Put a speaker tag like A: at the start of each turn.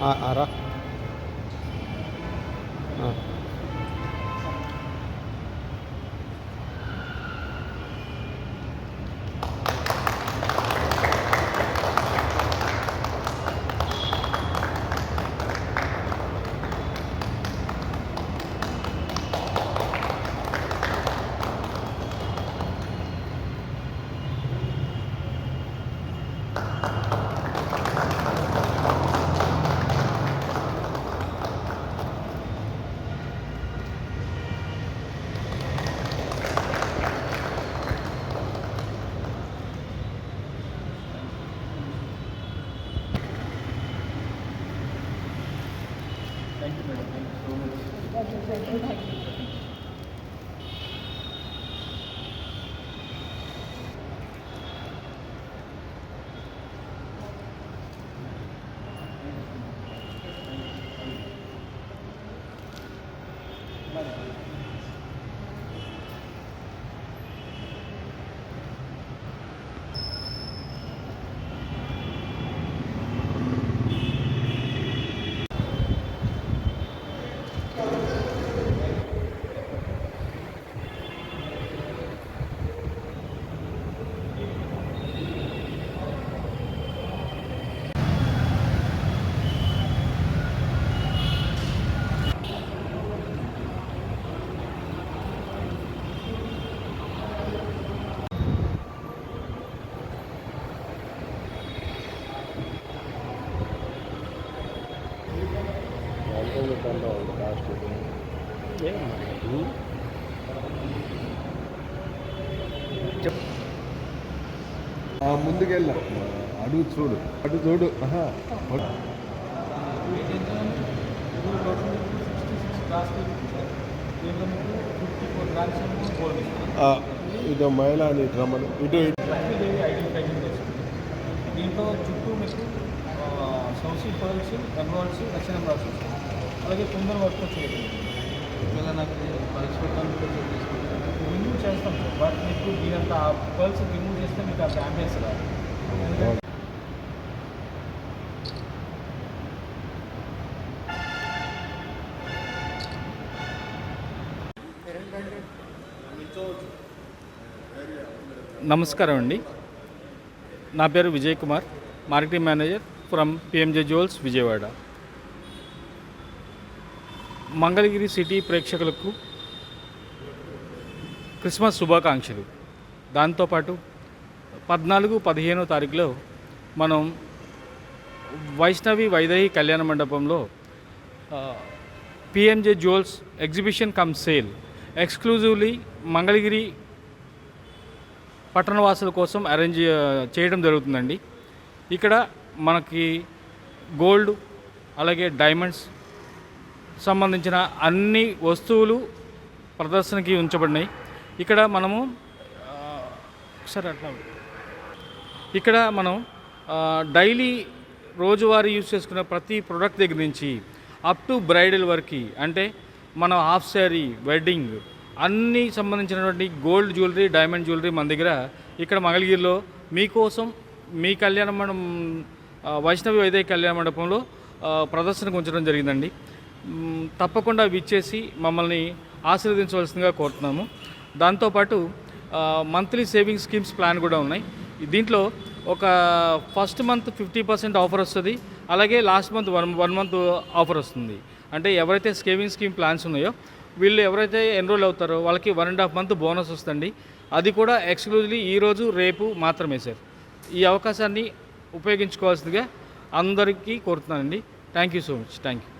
A: ആ അറ Thank you. 嗯我不要吃这个 ఆ రా ఆ.
B: ఆ, ముందుకెళ్ళ. అడుగు చూడు. అటు చూడు. ఇదో మహిళ అని రమ్మను. ఇటు.
C: దీంట్లో చుట్టూ మీకు సౌసీ పర్ల్స్ ఎమరాల్డ్స్ దక్షిణ ప్రాసెస్ అలాగే తొందరగా వర్క్ చేయాలి ఒకవేళ నాకు పరీక్ష పెట్టాలని రిమూవ్ చేస్తాం సార్. బట్ మీకు మీరంత ఆ పల్స్ రిమూవ్ చేస్తే మీకు ఆ డ్యామేజ్ రాదు. నమస్కారం అండి. నా పేరు Vijay Kumar. Marketing manager from PMJ jewels Vijayawada. Mangalagiri city ప్రేక్షకులకు క్రిస్మస్ శుభాకాంక్షలు. దాంతోపాటు పద్నాలుగు పదిహేనో తారీఖులో మనం వైష్ణవి వైదేహి కళ్యాణ మండపంలో PMJ jewels exhibition cum sale exclusively Mangalagiri పట్టణవాసుల కోసం అరేంజ్ చేయడం జరుగుతుందండి. ఇక్కడ మనకి గోల్డ్ అలాగే డైమండ్స్ సంబంధించిన అన్ని వస్తువులు ప్రదర్శనకి ఉంచబడినాయి. ఇక్కడ మనము ఒకసారి అట్లా ఇక్కడ మనం డైలీ రోజువారీ యూజ్ చేసుకునే ప్రతి ప్రోడక్ట్ దగ్గర నుంచి అప్ టు బ్రైడల్ వరకు అంటే మన హాఫ్ శారీ వెడ్డింగ్ అన్ని సంబంధించినటువంటి గోల్డ్ జ్యువెలరీ డైమండ్ జ్యువెలరీ మన దగ్గర ఇక్కడ మంగళగిరిలో మీకోసం మీ కళ్యాణ మండపం వైష్ణవి వైదే కళ్యాణ మండపంలో ప్రదర్శనకు ఉంచడం జరిగిందండి. తప్పకుండా విచ్చేసి మమ్మల్ని ఆశీర్వదించవలసిందిగా కోరుతున్నాము. దాంతోపాటు మంత్లీ సేవింగ్ స్కీమ్స్ ప్లాన్ కూడా ఉన్నాయి. దీంట్లో ఒక first month fifty percent offer వస్తుంది అలాగే last month one one month offer వస్తుంది. అంటే ఎవరైతే సేవింగ్ స్కీమ్ ప్లాన్స్ ఉన్నాయో వీళ్ళు ఎవరైతే ఎన్రోల్ అవుతారో వాళ్ళకి one and half month bonus వస్తుంది అది కూడా ఎక్స్క్లూజివ్లీ ఈరోజు రేపు మాత్రమే సార్. ఈ అవకాశాన్ని ఉపయోగించుకోవాల్సిందిగా అందరికీ కోరుతున్నానండి. Thank you so much. Thank you.